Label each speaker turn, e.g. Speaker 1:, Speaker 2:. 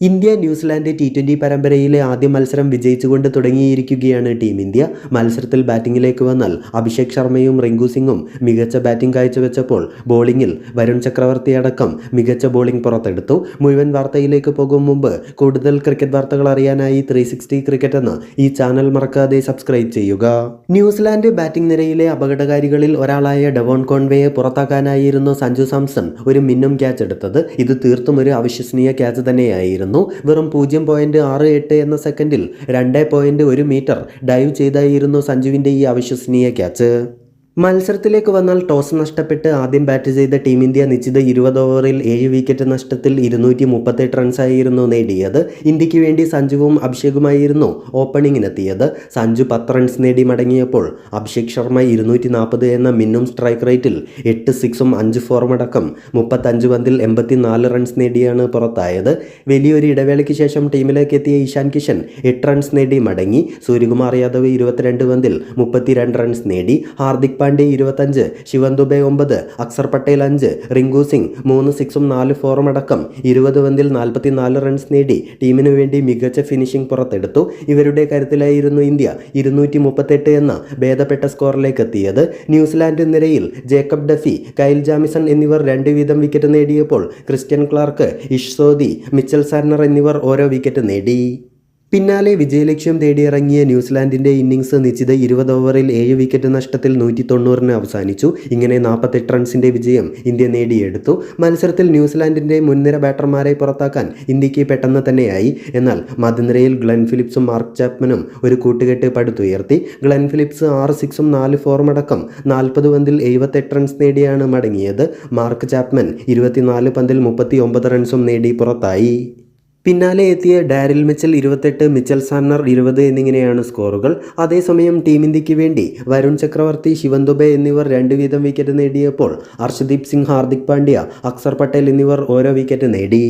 Speaker 1: India New Zealand T twenty പരമ്പരയിലെ ആദ്യ മത്സരം വിജയിച്ചുകൊണ്ട് തുടങ്ങിയിരിക്കുകയാണ് ടീം ഇന്ത്യ. മത്സരത്തിൽ ബാറ്റിംഗിലേക്ക് വന്നാൽ അഭിഷേക് ശർമ്മയും റിങ്കു സിംഗും മികച്ച ബാറ്റിംഗ് കാഴ്ചവെച്ചപ്പോൾ ബോളിംഗിൽ വരുൺ ചക്രവർത്തി അടക്കം മികച്ച ബോളിംഗ് പുറത്തെടുത്തു. മുഴുവൻ വാർത്തയിലേക്ക് പോകും മുമ്പ് കൂടുതൽ ക്രിക്കറ്റ് വാർത്തകൾ അറിയാനായി ത്രീ സിക്സ്റ്റി ക്രിക്കറ്റ് എന്ന ഈ ചാനൽ മറക്കാതെ സബ്സ്ക്രൈബ് ചെയ്യുക. ന്യൂസിലാൻഡ് ബാറ്റിംഗ് നിരയിലെ അപകടകാരികളിൽ ഒരാളായ ഡെവോൺ കോൺവേയെ പുറത്താക്കാനായിരുന്നു സഞ്ജു സാംസൺ ഒരു മിന്നും ക്യാച്ച് എടുത്തത്. ഇത് തീർത്തും ഒരു അവിശ്വസനീയ ക്യാച്ച് തന്നെയായിരുന്നു. വെറും പൂജ്യം പോയിന്റ് ആറ് എട്ട് എന്ന സെക്കൻഡിൽ രണ്ട് പോയിന്റ് ഒരു മീറ്റർ ഡൈവ് ചെയ്തായിരുന്നു സഞ്ജുവിന്റെ ഈ അവിശ്വസനീയ ക്യാച്ച് മത്സരത്തിലേക്ക് വന്നാൽ ടോസ് നഷ്ടപ്പെട്ട് ആദ്യം ബാറ്റ് ചെയ്ത ടീം ഇന്ത്യ നിശ്ചിത ഇരുപത് ഓവറിൽ ഏഴ് വിക്കറ്റ് നഷ്ടത്തിൽ ഇരുന്നൂറ്റി മുപ്പത്തെട്ട് റൺസായിരുന്നു നേടിയത്. ഇന്ത്യയ്ക്ക് വേണ്ടി സഞ്ജുവും അഭിഷേകുമായിരുന്നു ഓപ്പണിങ്ങിനെത്തിയത് സഞ്ജു പത്ത് റൺസ് നേടി മടങ്ങിയപ്പോൾ അഭിഷേക് ശർമ്മ ഇരുന്നൂറ്റി നാൽപ്പത് എന്ന മിന്നും സ്ട്രൈക്ക് റേറ്റിൽ എട്ട് സിക്സും അഞ്ച് ഫോറും അടക്കം മുപ്പത്തഞ്ച് പന്തിൽ എൺപത്തിനാല് റൺസ് നേടിയാണ് പുറത്തായത്. വലിയൊരു ഇടവേളയ്ക്ക് ശേഷം ടീമിലേക്ക് എത്തിയ ഇഷാൻ കിഷൻ എട്ട് റൺസ് നേടി മടങ്ങി. സൂര്യകുമാർ യാദവ് ഇരുപത്തിരണ്ട് പന്തിൽ മുപ്പത്തിരണ്ട് റൺസ് നേടി. ഹാർദിക് പാണ്ഡ്യ ഇരുപത്തഞ്ച് ശിവൻ ഒമ്പത് അക്സർ പട്ടേൽ അഞ്ച് റിങ്കു സിംഗ് മൂന്ന് സിക്സും നാല് ഫോറും അടക്കം ഇരുപത് പന്തിൽ നാൽപ്പത്തിനാല് റൺസ് നേടി ടീമിനു വേണ്ടി മികച്ച ഫിനിഷിംഗ് പുറത്തെടുത്തു. ഇവരുടെ കരുത്തിലായിരുന്നു ഇന്ത്യ ഇരുന്നൂറ്റി മുപ്പത്തെട്ട് എന്ന ഭേദപ്പെട്ട സ്കോറിലേക്ക് എത്തിയത് ന്യൂസിലാൻഡ് നിരയിൽ ജേക്കബ് ഡഫി കൈൽ ജാമിസൺ എന്നിവർ രണ്ട് വീതം വിക്കറ്റ് നേടിയപ്പോൾ Kristian Clarke Ish Sodhi Mitchell Santner എന്നിവർ ഓരോ വിക്കറ്റ് നേടി. പിന്നാലെ വിജയലക്ഷ്യം തേടിയിറങ്ങിയ ന്യൂസിലാൻഡിന്റെ ഇന്നിംഗ്സ് നിശ്ചിത ഇരുപത് ഓവറിൽ ഏഴ് വിക്കറ്റ് നഷ്ടത്തിൽ നൂറ്റി തൊണ്ണൂറിന് അവസാനിച്ചു. ഇങ്ങനെ നാൽപ്പത്തെട്ട് റൺസിന്റെ വിജയം ഇന്ത്യ നേടിയെടുത്തു. മത്സരത്തിൽ ന്യൂസിലാൻഡിന്റെ മുൻനിര ബാറ്റർമാരെ പുറത്താക്കാൻ ഇന്ത്യയ്ക്ക് പെട്ടെന്ന് തന്നെയായി. എന്നാൽ മധ്യനിരയിൽ ഗ്ലെൻ ഫിലിപ്സും മാർക്ക് ചാപ്മനും ഒരു കൂട്ടുകെട്ട് പടുത്തുയർത്തി. ഗ്ലെൻ ഫിലിപ്സ് ആറ് സിക്സും നാല് ഫോറും അടക്കം നാൽപ്പത് പന്തിൽ എഴുപത്തെട്ട് റൺസ് നേടിയാണ് മടങ്ങിയത്. മാർക്ക് ചാപ്മൻ ഇരുപത്തിനാല് പന്തിൽ മുപ്പത്തി ഒമ്പത് റൺസും നേടി പുറത്തായി. പിന്നാലെ എത്തിയ ഡാരിൽ മിച്ചൽ ഇരുപത്തെട്ട് മിച്ചൽ സാന്നർ ഇരുപത് എന്നിങ്ങനെയാണ് സ്കോറുകൾ. അതേസമയം ടീം ഇന്ത്യയ്ക്ക് വേണ്ടി വരുൺ ചക്രവർത്തി ശിവൻ ദുബെ എന്നിവർ രണ്ട് വീതം വിക്കറ്റ് നേടിയപ്പോൾ അർഷദീപ് സിംഗ് ഹാർദിക് പാണ്ഡ്യ അക്സർ പട്ടേൽ എന്നിവർ ഓരോ വിക്കറ്റ് നേടി.